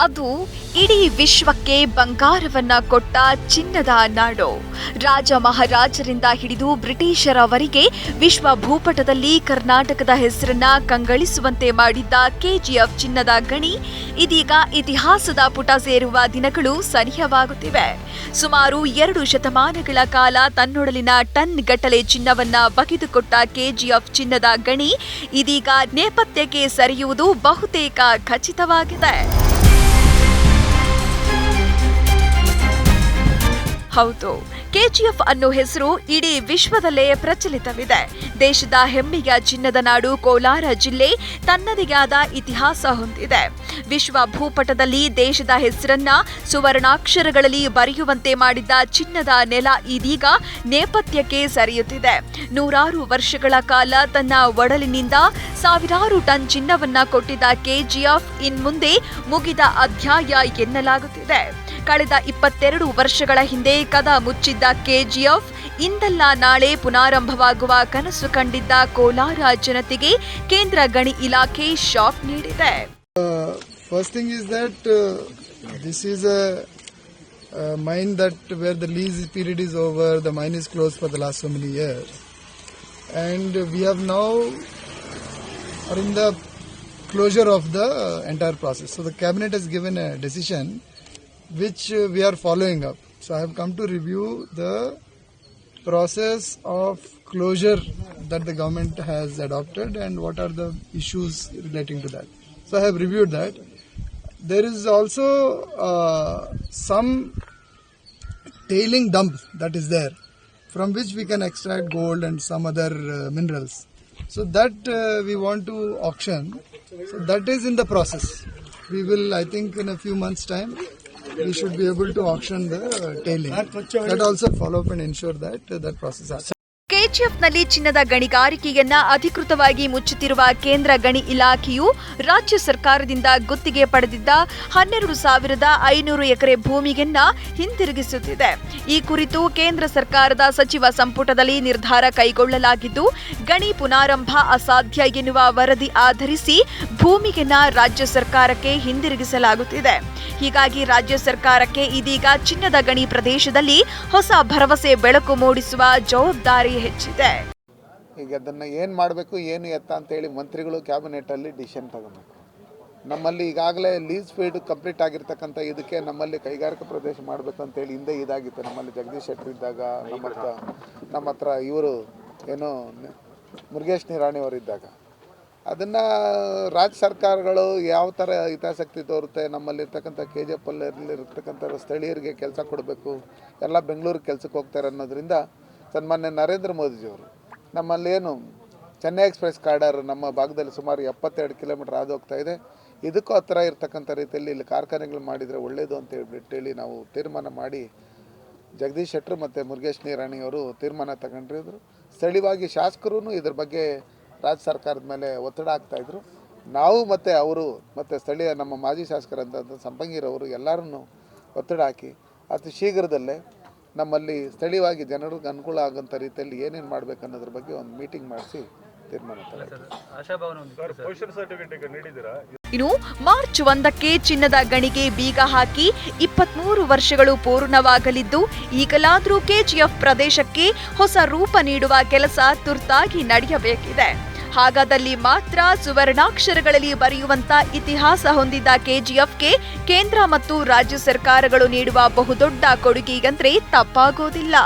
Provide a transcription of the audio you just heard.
ಅದು ಇಡೀ ವಿಶ್ವಕ್ಕೆ ಬಂಗಾರವನ್ನ ಕೊಟ್ಟ ಚಿನ್ನದ ನಾಡು. ರಾಜ ಮಹಾರಾಜರಿಂದ ಹಿಡಿದು ಬ್ರಿಟಿಷರವರಿಗೆ ವಿಶ್ವ ಭೂಪಟದಲ್ಲಿ ಕರ್ನಾಟಕದ ಹೆಸರನ್ನ ಕಂಗಳಿಸುವಂತೆ ಮಾಡಿದ್ದ ಕೆಜಿಎಫ್ ಚಿನ್ನದ ಗಣಿ ಇದೀಗ ಇತಿಹಾಸದ ಪುಟ ಸೇರುವ ದಿನಗಳು ಸನಿಹವಾಗುತ್ತಿವೆ. ಸುಮಾರು ಎರಡು ಶತಮಾನಗಳ ಕಾಲ ತನ್ನೊಡಲಿನ ಟನ್ ಗಟ್ಟಲೆ ಚಿನ್ನವನ್ನ ಬಗೆದುಕೊಟ್ಟ ಕೆಜಿಎಫ್ ಚಿನ್ನದ ಗಣಿ ಇದೀಗ ನೇಪಥ್ಯಕ್ಕೆ ಸರಿಯುವುದು ಬಹುತೇಕ ಖಚಿತವಾಗಿದೆ. ಹೌದು. ಕೆಜಿಎಫ್ ಅನ್ನೋ ಹೆಸರು ಇಡೀ ವಿಶ್ವದಲ್ಲೇ ಪ್ರಚಲಿತವಿದೆ. ದೇಶದ ಹೆಮ್ಮೆಯ ಚಿನ್ನದ ನಾಡು ಕೋಲಾರ ಜಿಲ್ಲೆ ತನ್ನದೇ ಆದ ಇತಿಹಾಸ ಹೊಂದಿದೆ. ವಿಶ್ವ ಭೂಪಟದಲ್ಲಿ ದೇಶದ ಹೆಸರನ್ನ ಸುವರ್ಣಾಕ್ಷರಗಳಲ್ಲಿ ಬರೆಯುವಂತೆ ಮಾಡಿದ್ದ ಚಿನ್ನದ ನೆಲ ಇದೀಗ ನೇಪಥ್ಯಕ್ಕೆ ಸರಿಯುತ್ತಿದೆ. ನೂರಾರು ವರ್ಷಗಳ ಕಾಲ ತನ್ನ ಒಡಲಿನಿಂದ ಸಾವಿರಾರು ಟನ್ ಚಿನ್ನವನ್ನ ಕೊಟ್ಟಿದ್ದ ಕೆಜಿಎಫ್ ಇನ್ಮುಂದೆ ಮುಗಿದ ಅಧ್ಯಾಯ ಎನ್ನಲಾಗುತ್ತಿದೆ. ಕಳೆದ ಇಪ್ಪತ್ತೆರಡು ವರ್ಷಗಳ ಹಿಂದೆ ಕದ ಮುಚ್ಚಿದ್ದ ಕೆಜಿಎಫ್ ಇಂದಲ್ಲ ನಾಳೆ ಪುನಾರಂಭವಾಗುವ ಕನಸು ಕಂಡಿದ್ದ ಕೋಲಾರ ಜನತೆಗೆ ಕೇಂದ್ರ ಗಣಿ ಇಲಾಖೆ ಶಾಕ್ ನೀಡಿದೆ first thing is that uh, is a, a mine that where the lease period is over, the mine is closed for the last so many years, and we have now are in the closure of the entire process. So the cabinet has given a decision which uh, we are following up. So I have come to review the process of closure that the government has adopted and what are the issues relating to that. So I have reviewed that. There is also uh, some tailing dump that is there from which we can extract gold and some other uh, minerals. So that uh, we want to auction. So that is in the process. We will, I think, in a few months' time, we should be able to auction the uh, tailing. That also follow up and ensure that uh, that process happens. ಕೆಜಿಎಫ್ನಲ್ಲಿ ಚಿನ್ನದ ಗಣಿಗಾರಿಕೆಯನ್ನ ಅಧಿಕೃತವಾಗಿ ಮುಚ್ಚುತ್ತಿರುವ ಕೇಂದ್ರ ಗಣಿ ಇಲಾಖೆಯು ರಾಜ್ಯ ಸರ್ಕಾರದಿಂದ ಗುತ್ತಿಗೆ ಪಡೆದಿದ್ದ ಹನ್ನೆರಡು ಸಾವಿರದ ಐನೂರು ಎಕರೆ ಭೂಮಿಯನ್ನ ಹಿಂದಿರುಗಿಸುತ್ತಿದೆ. ಈ ಕುರಿತು ಕೇಂದ್ರ ಸರ್ಕಾರದ ಸಚಿವ ಸಂಪುಟದಲ್ಲಿ ನಿರ್ಧಾರ ಕೈಗೊಳ್ಳಲಾಗಿದ್ದು, ಗಣಿ ಪುನಾರಂಭ ಅಸಾಧ್ಯ ಎನ್ನುವ ವರದಿ ಆಧರಿಸಿ ಭೂಮಿಯನ್ನ ರಾಜ್ಯ ಸರ್ಕಾರಕ್ಕೆ ಹಿಂದಿರುಗಿಸಲಾಗುತ್ತಿದೆ. ಹೀಗಾಗಿ ರಾಜ್ಯ ಸರ್ಕಾರಕ್ಕೆ ಇದೀಗ ಚಿನ್ನದ ಗಣಿ ಪ್ರದೇಶದಲ್ಲಿ ಹೊಸ ಭರವಸೆ ಬೆಳಕು ಮೂಡಿಸುವ ಜವಾಬ್ದಾರಿ ಹೆಚ್ಚಿದೆ. ಈಗ ಅದನ್ನು ಏನು ಮಾಡಬೇಕು, ಏನು ಎತ್ತ ಅಂತೇಳಿ ಮಂತ್ರಿಗಳು ಕ್ಯಾಬಿನೆಟಲ್ಲಿ ಡಿಸಿಷನ್ ತಗೋಬೇಕು. ನಮ್ಮಲ್ಲಿ ಈಗಾಗಲೇ ಲೀಸ್ ಫೀಡ್ ಕಂಪ್ಲೀಟ್ ಆಗಿರ್ತಕ್ಕಂಥ ಇದಕ್ಕೆ ನಮ್ಮಲ್ಲಿ ಕೈಗಾರಿಕಾ ಪ್ರದೇಶ ಮಾಡಬೇಕು ಅಂತೇಳಿ ಹಿಂದೆ ಇದಾಗಿತ್ತು. ನಮ್ಮಲ್ಲಿ ಜಗದೀಶ್ ಶೆಟ್ಟರ್ ಇದ್ದಾಗ, ನಮ್ಮ ಹತ್ರ ನಮ್ಮ ಹತ್ರ ಇವರು ಏನು, ಮುರುಗೇಶ್ ನಿರಾಣಿ ಅವರು ಇದ್ದಾಗ. ಅದನ್ನು ರಾಜ್ಯ ಸರ್ಕಾರಗಳು ಯಾವ ಥರ ಹಿತಾಸಕ್ತಿ ತೋರುತ್ತೆ, ನಮ್ಮಲ್ಲಿರ್ತಕ್ಕಂಥ ಕೆ ಜಿ ಎಫ್ ಅಲ್ಲಿರ್ತಕ್ಕಂಥ ಸ್ಥಳೀಯರಿಗೆ ಕೆಲಸ ಕೊಡಬೇಕು, ಎಲ್ಲ ಬೆಂಗಳೂರಿಗೆ ಕೆಲಸಕ್ಕೆ ಹೋಗ್ತಾರೆ ಅನ್ನೋದ್ರಿಂದ ಸನ್ಮಾನ್ಯ ನರೇಂದ್ರ ಮೋದಿಜಿಯವರು ನಮ್ಮಲ್ಲೇನು ಚೆನ್ನೈ ಎಕ್ಸ್ಪ್ರೆಸ್ ಕಾಡರ್ ನಮ್ಮ ಭಾಗದಲ್ಲಿ ಸುಮಾರು ಎಪ್ಪತ್ತೆರಡು ಕಿಲೋಮೀಟರ್ ಆದ ಹೋಗ್ತಾ ಇದೆ. ಇದಕ್ಕೂ ಹತ್ತಿರ ಇರತಕ್ಕಂಥ ರೀತಿಯಲ್ಲಿ ಇಲ್ಲಿ ಕಾರ್ಖಾನೆಗಳು ಮಾಡಿದರೆ ಒಳ್ಳೆಯದು ಅಂತ ಹೇಳ್ಬಿಟ್ಟೇಳಿ ನಾವು ತೀರ್ಮಾನ ಮಾಡಿ ಜಗದೀಶ್ ಶೆಟ್ಟರ್ ಮತ್ತು ಮುರುಗೇಶ್ ನೀರಾಣಿಯವರು ತೀರ್ಮಾನ ತಗೊಂಡಿದ್ರು. ಸ್ಥಳೀಯವಾಗಿ ಶಾಸಕರೂ ಇದ್ರ ಬಗ್ಗೆ ರಾಜ್ಯ ಸರ್ಕಾರದ ಮೇಲೆ ಒತ್ತಡ ಆಗ್ತಾಯಿದ್ರು ನಾವು ಮತ್ತು ಅವರು ಮತ್ತು ಸ್ಥಳೀಯ ನಮ್ಮ ಮಾಜಿ ಶಾಸಕರಂತ ಸಂಪಂಗಿರವರು ಎಲ್ಲರನ್ನು ಒತ್ತಡ ಹಾಕಿ ಅತಿ ಶೀಘ್ರದಲ್ಲೇ ನಮ್ಮಲ್ಲಿ ಸ್ಥಳೀಯವಾಗಿ ಜನರಿಗೆ ಅನುಕೂಲ ಆಗೋಂಥ ರೀತಿಯಲ್ಲಿ ಏನೇನು ಮಾಡಬೇಕು ಅನ್ನೋದ್ರ ಬಗ್ಗೆ ಒಂದು ಮೀಟಿಂಗ್ ಮಾಡಿಸಿ ತೀರ್ಮಾನ ಇನ್ನು ಮಾರ್ಚ್ ಒಂದಕ್ಕೆ ಚಿನ್ನದ ಗಣಿಗೆ ಬೀಗ ಹಾಕಿ ಇಪ್ಪತ್ಮೂರು ವರ್ಷಗಳು ಪೂರ್ಣವಾಗಲಿದ್ದು ಈಗಲಾದರೂ ಕೆಜಿಎಫ್ ಪ್ರದೇಶಕ್ಕೆ ಹೊಸ ರೂಪ ನೀಡುವ ಕೆಲಸ ತುರ್ತಾಗಿ ನಡೆಯಬೇಕಿದೆ. ಹಾಗಾದಲ್ಲಿ ಮಾತ್ರ ಸುವರ್ಣಾಕ್ಷರಗಳಲ್ಲಿ ಬರೆಯುವಂತ ಇತಿಹಾಸ ಹೊಂದಿದ್ದ ಕೆಜಿಎಫ್ಗೆ ಕೇಂದ್ರ ಮತ್ತು ರಾಜ್ಯ ಸರ್ಕಾರಗಳು ನೀಡುವ ಬಹುದೊಡ್ಡ ಕೊಡುಗೆಗಂದ್ರೆ ತಪ್ಪಾಗೋದಿಲ್ಲ.